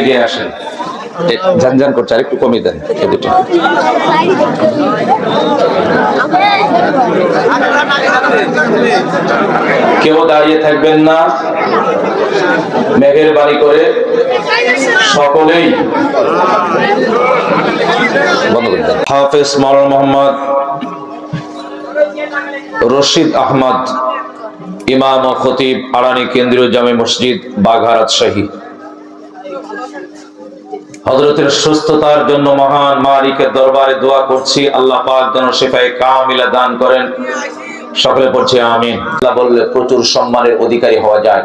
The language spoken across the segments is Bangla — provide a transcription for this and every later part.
এগিয়ে আসেন। ঝানঝান করছে আর একটু কমিয়ে দেন দুটো। কেউ দাঁড়িয়ে থাকবেন না। মেঘের বাড়ি করে সকলেই। হাফেজ মাওলানা মোহাম্মদ রশিদ আহমদ, ইমাম ও খতিব আড়ানি কেন্দ্রীয় জামে মসজিদ বাঘারাত শাহী হজরতের সুস্থতার জন্য মহান মালিকের দরবারে দোয়া করছি। আল্লাহ পাক যেন শেফায়ে কামিলা দান করেন। সকলে পড়ছি আমিন। আল্লাহ বললে প্রচুর সম্মানের অধিকারী হওয়া যায়।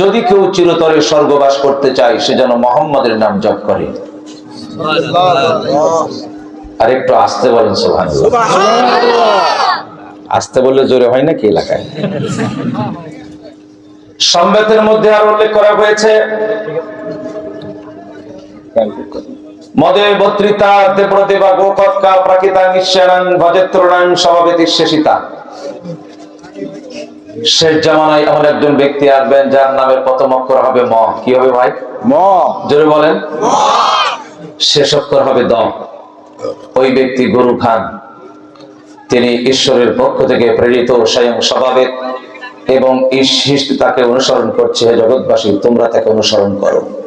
যদি কেউ চিরতরে স্বর্গবাস করতে চায় সে যেন মোহাম্মদের নাম জপ করে। আর একটু আসতে বলেন সোহান আসতে বললে জোরে হয় নাকি এলাকায়? সম্বেতের মধ্যে আর উল্লেখ করা হয়েছে প্রাকৃতা ভজেত্রণাং শেষিতা। শেষ জামানায় এমন একজন ব্যক্তি আসবেন যার নামের প্রথম অক্ষর হবে ম। কি হবে ভাই? ম। জোরে বলেন। শেষ অক্ষর হবে দ। ওই ব্যক্তি গুরু খান। তিনি ঈশ্বরের পক্ষ থেকে প্রেরিত স্বয়ং স্বভাবের এবং তাকে অনুসরণ করছে জগৎবাসী তোমরা তাকে অনুসরণ করো।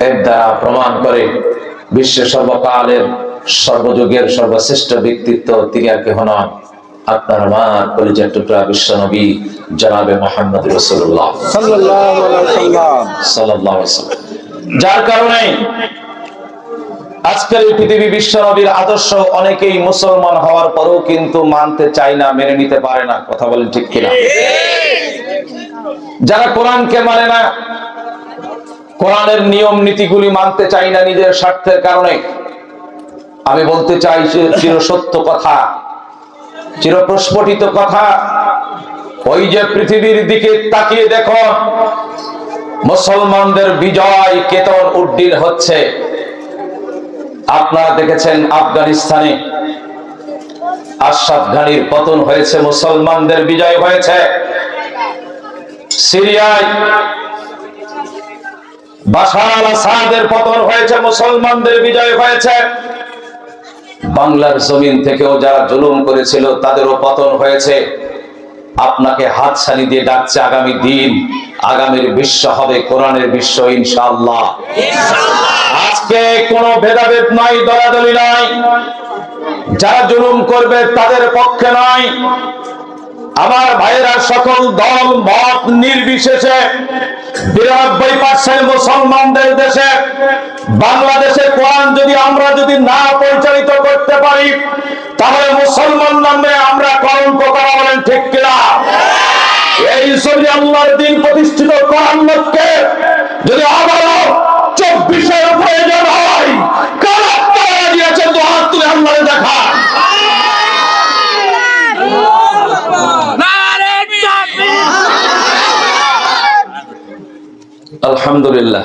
এর দ্বারা প্রমাণ করে বিশ্বের সর্বকালের সর্বযুগের সর্বশ্রেষ্ঠ ব্যক্তিত্ব তিনি আর কেহ নন। আপনার আমার পরিচয় টুকরা বিশ্ব নবী জনাবে মোহাম্মদ রসুল্লাহ। সাল্লাল্লাহু আলাইহি সাল্লাম। সাল্লাল্লাহু আলাইহি ওয়াসাল্লাম। যার কারণে আজকের এই পৃথিবী বিশ্ব নবীর আদর্শ অনেকেই মুসলমান হওয়ার পরেও কিন্তু মানতে চায় না মেনে নিতে পারে না। কথা বলেন ঠিক কিনা? যারা কোরআনকে মানে না কোরআনের নিয়ম নীতিগুলি মানতে চাই না নিজের স্বার্থের কারণে। আমি বলতে চাই যে চির সত্য কথা চিরপ্রস্ফুটিত কথা। ওই যে পৃথিবীর দিকে তাকিয়ে দেখো, মুসলমানদের বিজয় কেতন উড্ডীন হচ্ছে। আপনারা দেখেছেন আফগানিস্তানে আশরাফ ঘানির পতন হয়েছে, মুসলমানদের বিজয় হয়েছে। সিরিয়ায় পতন হয়েছে, মুসলমানদের বিজয় হয়েছে। বাংলার জমিন থেকেও যারা জুলুম করেছিল, তাদেরও পতন হয়েছে। আপনাকে হাতছানি দিয়ে ডাকছে আগামী দিন। আগামীর বিশ্ব হবে কোরআনের বিশ্ব, ইনশাআল্লাহ। আজকে কোনো ভেদাভেদ নাই, দলাদলি নাই। যারা জুলুম করবে, তাদের পক্ষে নয়। আমার ভাইয়েরা, সকল দল, মত নির্বিশেষে বিরানব্বই পার্সেন্ট মুসলমানদের দেশে বাংলাদেশে কোরআন যদি আমরা যদি না পরিচালিত করতে পারি, তাহলে মুসলমান নামে আমরা কলঙ্ক করা বলেন ঠিক কিনা? এই ছবি আল্লাহর দিন প্রতিষ্ঠিত কোরআন লক্ষ্যে যদি আবারও চব্বিশের প্রয়োজন হয় কারা তারা দিয়েছেন তো হাত তুলে আল্লাহরে দেখা আলহামদুলিল্লাহ।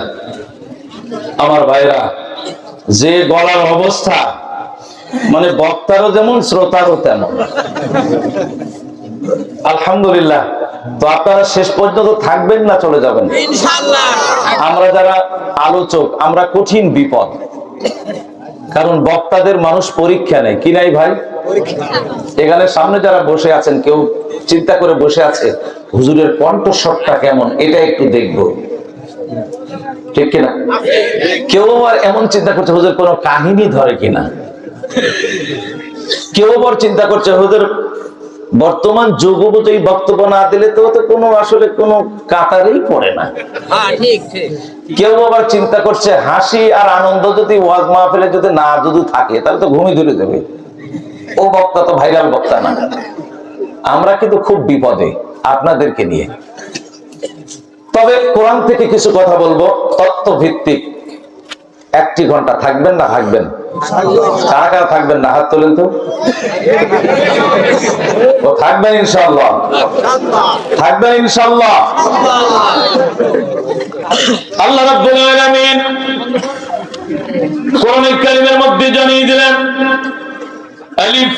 আমার ভাইরা যে গলার অবস্থা মানে বক্তারও যেমন শ্রোতারও তেমন। আলহামদুলিল্লাহ। তো আপনারা শেষ পর্যন্ত থাকবেন না চলে যাবেন? আমরা যারা আলোচক আমরা কঠিন বিপদ। কারণ বক্তাদের মানুষ পরীক্ষা নেই কি নাই ভাই? এখানে সামনে যারা বসে আছেন কেউ চিন্তা করে বসে আছে হুজুরের কণ্ঠস্বরটা কেমন এটা একটু দেখব। ঠিক কিনা? কেউ আবার এমন চিন্তা করছে হুজুর কোনো কাহিনী ধরে কিনা? কেউ আবার চিন্তা করছে হুজুর বর্তমান যুগ উপযোগী বক্তব্য না দিলে তো কোনো আসলে কোনো কাতারেই পড়ে না। কেউ আবার চিন্তা করছে হাসি আর আনন্দ যদি ওয়াজ মাহফিলে যদি না যদি থাকে তাহলে তো ঘুমি ধরে দেবে ও বক্তা তো ভাইরাল বক্তা না। আমরা কিন্তু খুব বিপদে আপনাদেরকে নিয়ে। তবে কোরআন থেকে কিছু কথা বলব তত্ত্ব ভিত্তিক একটি ঘণ্টা থাকবেন না থাকবেন থাকবেন না? হাত তোলেন তো। থাকবেন ইনশাল্লাহ থাকবেন ইনশাল্লাহ মধ্যে জানিয়ে দিলেন, আলিফ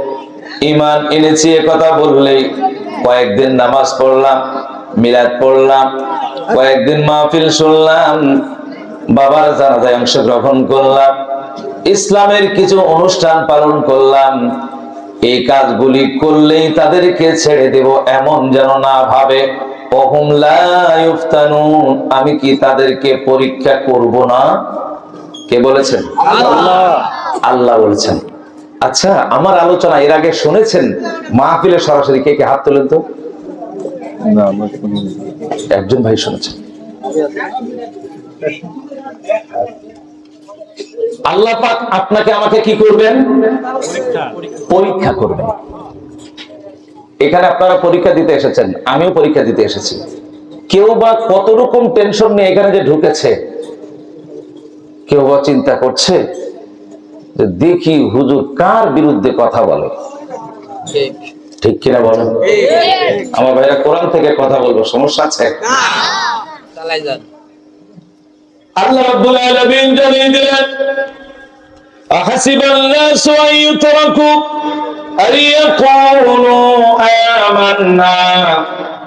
ইমান এনেছি এ কথা বললেই কয়েকদিন নামাজ পড়লাম মিলাদ পড়লাম কয়েকদিন মাহফিল শুনলাম বাবার জানাজায় অংশগ্রহণ করলাম ইসলামের কিছু অনুষ্ঠান পালন করলাম এই কাজগুলি করলেই তাদেরকে ছেড়ে দেব এমন যেন না ভাবে আমি কি তাদেরকে পরীক্ষা করব না? কে বলেছেন? আল্লাহ বলেছেন। আচ্ছা আমার আলোচনা এর আগে শুনেছেন মাহফিলে সরাসরি কে কে হাত তোলেন তো। একজন ভাই শুনেছেন। আল্লাহ পাক আপনাকে আমাকে কি করবেন? পরীক্ষা করবেন। এখানে আপনারা পরীক্ষা দিতে এসেছেন আমিও পরীক্ষা দিতে এসেছি। কেউ বা কত রকম টেনশন নিয়ে এখানে যে ঢুকেছে কেউ বা চিন্তা করছে যে দেখি হুজুর কার বিরুদ্ধে কথা বলে। ঠিক। কিনা বলেন? আমার ভাইরা কোরআন থেকে কথা বলব সমস্যা আছে? আল্লাহ রাব্বুল আলামিন জানিয়ে দিলেন আহাসিবান নাসু আন ইউতরাকু আন ইয়াকুলু আমান্না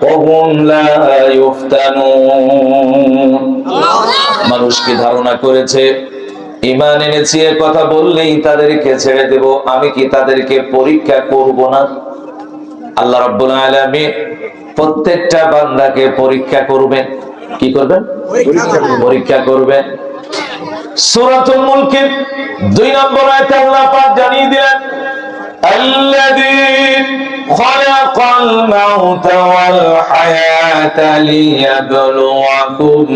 ওয়া হুম লা ইফতানুন মানুষ কি ধারণা করেছে? ইমান এনেছি এ কথা বললেই তাদেরকে ছেড়ে দেব। আমি কি তাদেরকে পরীক্ষা করব না? আল্লাহ রব আমি প্রত্যেকটা বান্দাকে পরীক্ষা করবে। কি করবেন? পরীক্ষা করবে। দুই নম্বর আয়াতে আল্লাহ জানিয়ে দিলেন الموت والحياة ليبلوكم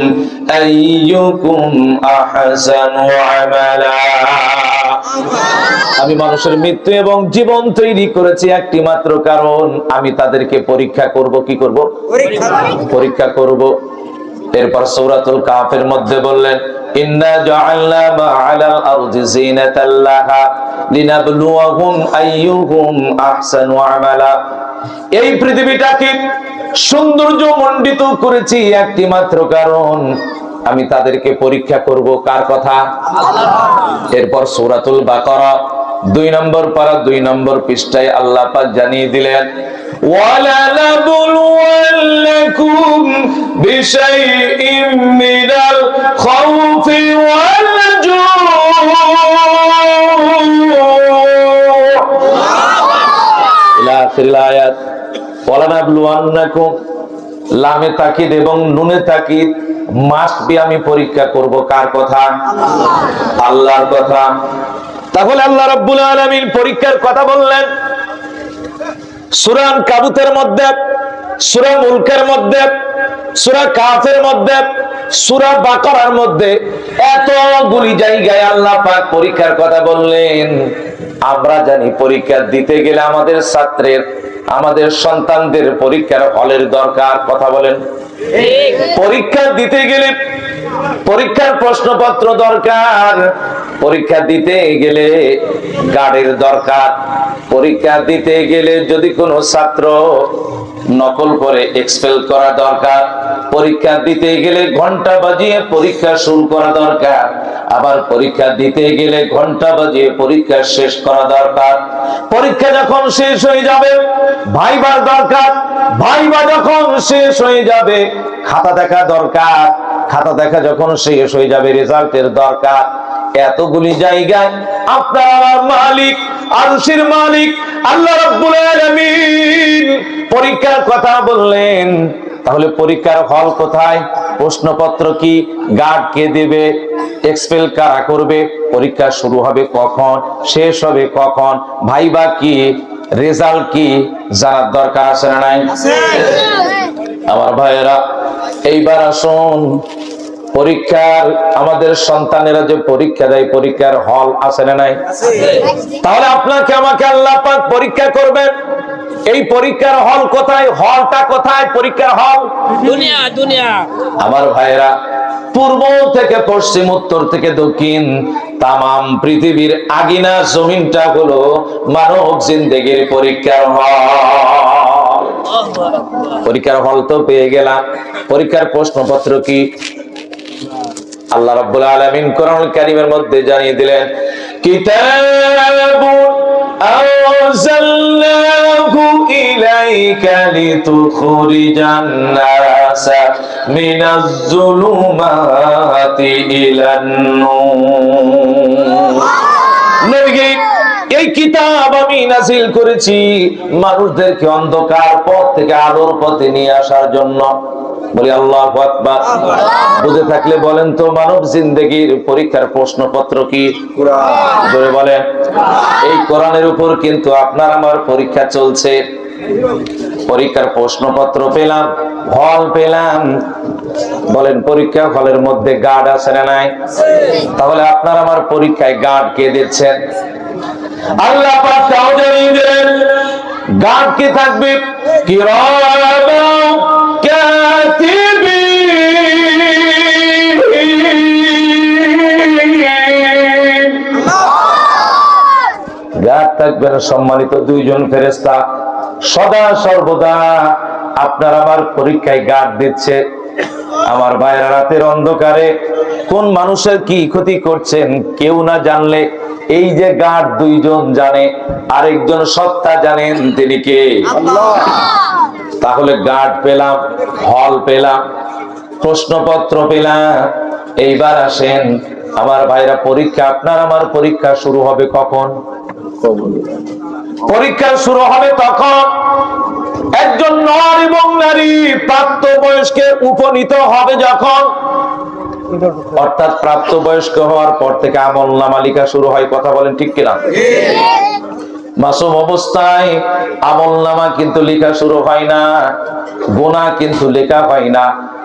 أيكم أحسن عملا আমি মানুষের মৃত্যু এবং জীবন তৈরি করেছি একটি মাত্র কারণ আমি তাদেরকে পরীক্ষা করব কি করব পরীক্ষা করব এরপর সূরাতুল কাফের মধ্যে বললেন ইন্না জাআলনা মা আলাল আরদি জিনাতাল লাহা লিনাবলুয়াহুম আইয়ুহুম আহসানু আমালা এই পৃথিবীটাকে সৌন্দর্য মণ্ডিত করেছি একটি মাত্র কারণ, আমি তাদেরকে পরীক্ষা করব কার কথা? এরপর সূরাতুল বাকারা, দুই নম্বর পারা, দুই নম্বর পৃষ্ঠায় আল্লাহ পাক জানিয়ে দিলেন وَلَنَبْلُوَنَّكُمْ بِشَيْءٍ مِّنَ الْخَوْفِ وَالْجُوعِ ইলা আখিরিল আয়াত ওয়ালানাবলুয়ান্নাকুম লামে তাকিদ এবং নুনে তাকিদ মাস্ট বি আমি পরীক্ষা করব কার কথা আল্লাহর কথা তাহলে আল্লাহ রাব্বুল আলামিন পরীক্ষার কথা বললেন সূরা কাবুতের মধ্যে সূরা মুলকের মধ্যে সূরা কাফের মধ্যে সুরা বাকারার মধ্যে এতগুলি জায়গায় আল্লাহ পাক পরীক্ষার কথা বললেন। আমরা জানি পরীক্ষা দিতে গেলে আমাদের ছাত্রের আমাদের সন্তানদের পরীক্ষার হলের দরকার কথা বলেন। পরীক্ষা দিতে গেলে পরীক্ষার প্রশ্নপত্র দরকার। পরীক্ষা দিতে গেলে গার্ডের দরকার। পরীক্ষা দিতে গেলে যদি কোনো ছাত্র নকল করে এক্সপেল করা দরকার। পরীক্ষা দিতে গেলে ঘণ্টা বাজিয়ে পরীক্ষা শুরু করা দরকার। আবার পরীক্ষা দিতে গেলে ঘণ্টা বাজিয়ে পরীক্ষা শেষ করা দরকার। পরীক্ষা যখন শেষ হয়ে যাবে, ভাইবার দরকার। ভাইবা যখন শেষ হয়ে যাবে, খাতা দেখা দরকার। খাতা দেখা যখন শেষ হয়ে যাবে রেজাল্টের দরকার এতগুলি জায়গায়। আপনার মালিক আরশের মালিক আল্লাহ রাব্বুল আলামিন পরীক্ষার কথা বললেন। তাহলে পরীক্ষার হল কোথায়? প্রশ্নপত্র কি? গার্ড কে দেবে? এক্সপেল কারা করবে? পরীক্ষা শুরু হবে কখন? শেষ হবে কখন? ভাইবা কি? রেজাল্ট কি? জানার দরকার আছে না নাই? আমার ভাইয়েরা এইবার আসুন। পরীক্ষার আমাদের সন্তানেরা যে পরীক্ষা দেয় পরীক্ষার হল আছে না নাই? তাহলে আপনাকে আমাকে আল্লাহ পাক পরীক্ষা করবেন। এই পরীক্ষার হল কোথায়? হলটা কোথায়? পরীক্ষার হল? দুনিয়া দুনিয়া। আমার ভাইয়েরা পূর্ব থেকে পশ্চিম উত্তর থেকে দক্ষিণ তামাম পৃথিবীর আগিনা জমিনটা হলো মানব জিন্দেগির পরীক্ষার হল। পরীক্ষার হল তো পেয়ে গেলাম। পরীক্ষার প্রশ্নপত্র কি? আল্লাহ রাব্বুল আলামিন কোরআনুল কারীমের মধ্যে জানিয়ে দিলেন, কিতাবুন আনজালনাহু ইলাইকা লিতুখরিজান নাসা মিনাজ জুলুমাতি ইলান নূর. এই কিতাব আমি নাজিল করেছি মানুষদেরকে অন্ধকার পথ থেকে আলোর পথে নিয়ে আসার জন্য। বলি আল্লাহ বুঝে থাকলে বলেন তো মানব জিন্দগির পরীক্ষার প্রশ্নপত্র কি? বলেন। এই কোরআনের উপর কিন্তু আপনার আমার পরীক্ষা চলছে। পরীক্ষার প্রশ্নপত্র পেলাম হল পেলাম। বলেন পরীক্ষা হলের মধ্যে গার্ড আছে না নাই? তাহলে আপনার আমার পরীক্ষায় গার্ড কে দিচ্ছেন? আল্লাহ পাক তাও জানিয়ে দিলেন গার্ড কে থাকবে? কিরামান থাকবেন সম্মানিত দুইজন ফেরেস্তা সদা সর্বদা আপনার আমার পরীক্ষায় গার্ড দিচ্ছে। আমার ভাইয়েরা রাতের অন্ধকারে কোন মানুষের কি ক্ষতি করছেন কেউ না জানলে এই যে গার্ড দুইজন জানে আরেকজন সত্তা জানেন তিনি কে? তাহলে গার্ড পেলাম হল পেলাম প্রশ্নপত্র পেলাম এইবার আসেন। আমার ভাইরা পরীক্ষা আপনার আমার পরীক্ষা শুরু হবে কখন? পরীক্ষা শুরু হবে তখন একজন নর এবং নারী প্রাপ্ত বয়স্কে উপনীত হবে যখন। অর্থাৎ প্রাপ্ত বয়স্ক হওয়ার পর থেকে আমল নামালিকা শুরু হয়, কথা বলেন ঠিক কিনা? মাসুম অবস্থায় আমল নামা কিন্তু লেখা শুরু হয় না গোনা কিন্তু লেখা হয় না।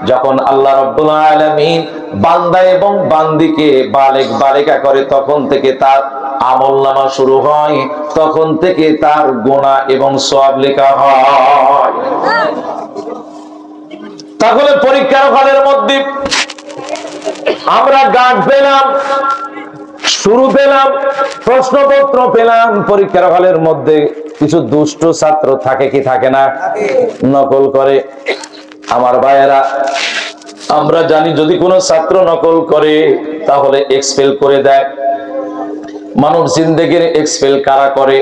যখন আল্লাহ রব্বুল আলামিন বান্দা এবং বান্দিকে বালেক বালেকা করে, তখন থেকে তার আমল নামা শুরু হয়, তখন থেকে তার গোনা এবং সব লেখা হয়। তাহলে পরীক্ষার হলের মধ্যে আমরা গান পেলাম, শুরু পেলাম, প্রশ্নপত্র পেলাম, পরীক্ষার হলের মধ্যে কিছু দুষ্ট ছাত্র থাকে কি থাকে না? নকল করে। আমার ভাইয়েরা, আমরা জানি যদি কোনো ছাত্র নকল করে, তাহলে এক্সপেল করে দেয়। মানব জিন্দেগির এক্সপেল কারা করে?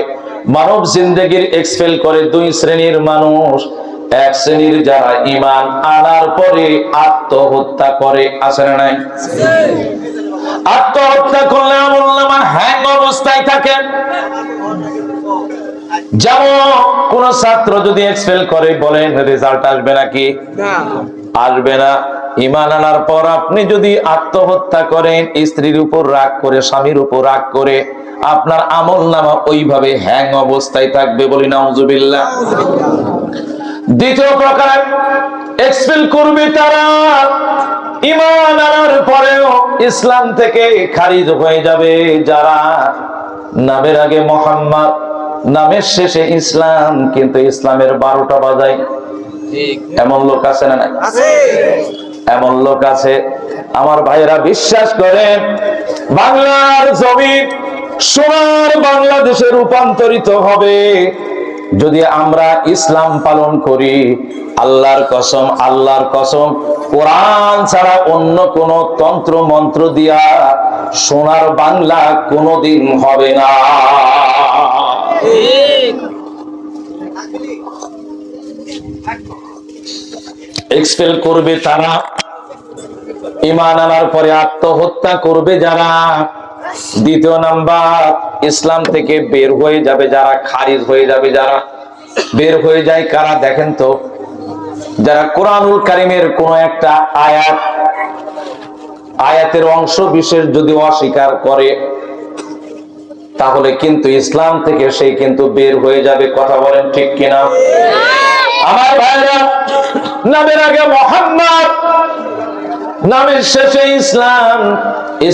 মানব জিন্দেগির এক্সপেল করে দুই শ্রেণির মানুষ। এক শ্রেণির যারা ইমান আনার পরে আত্মহত্যা করে আসে না নাই? আত্মহত্যা করলে নামা হ্যাং অবস্থায় থাকে। যেমন কোন ছাত্র যদি এক্সপেল করে বলেন রেজাল্ট আসবে নাকি? আসবে না। ইমান আনার পর আপনি যদি আত্মহত্যা করেন, স্ত্রীর উপর রাগ করে, স্বামীর উপর রাগ করে, আপনার আমল নামা ওইভাবে হ্যাং অবস্থায় থাকবে বলি নাউজুবিল্লাহ। দ্বিতীয় প্রকার এক্সপেল করবে তারা। ইমান আনার পরেও ইসলাম থেকে খারিজ হয়ে যাবে যারা নামের আগে মোহাম্মদ, নামের শেষে ইসলাম, কিন্তু ইসলামের বারোটা বাজায়। এমন লোক আছে না নাই? এমন লোক আছে। আমার ভাইয়েরা বিশ্বাস করেন বাংলার জমিন সোনার বাংলাদেশে রূপান্তরিত হবে। যদি আমরা ইসলাম পালন করি আল্লাহর কসম আল্লাহর কসম কোরআন ছাড়া অন্য কোন তন্ত্র মন্ত্র দিয়া সোনার বাংলা কোনোদিন হবে না। এক্সপেল করবে তারা। ইমান আনার পরে আত্মহত্যা করবে যারা। দ্বিতীয় নাম্বার, ইসলাম থেকে বের হয়ে যাবে যারা, খারিজ হয়ে যাবে যারা। বের হয়ে যায় কারা দেখেন তো? যারা কোরআনুল কারিমের কোন একটা আয়াত, আয়াতের অংশ বিশেষ যদি অস্বীকার করে, তাহলে কিন্তু ইসলাম থেকে সেই কিন্তু বের হয়ে যাবে। কথা বলেন ঠিক কিনা? আমার ভাইরা নামের আগে মোহাম্মদ নামের শেষে ইসলাম ইসলাম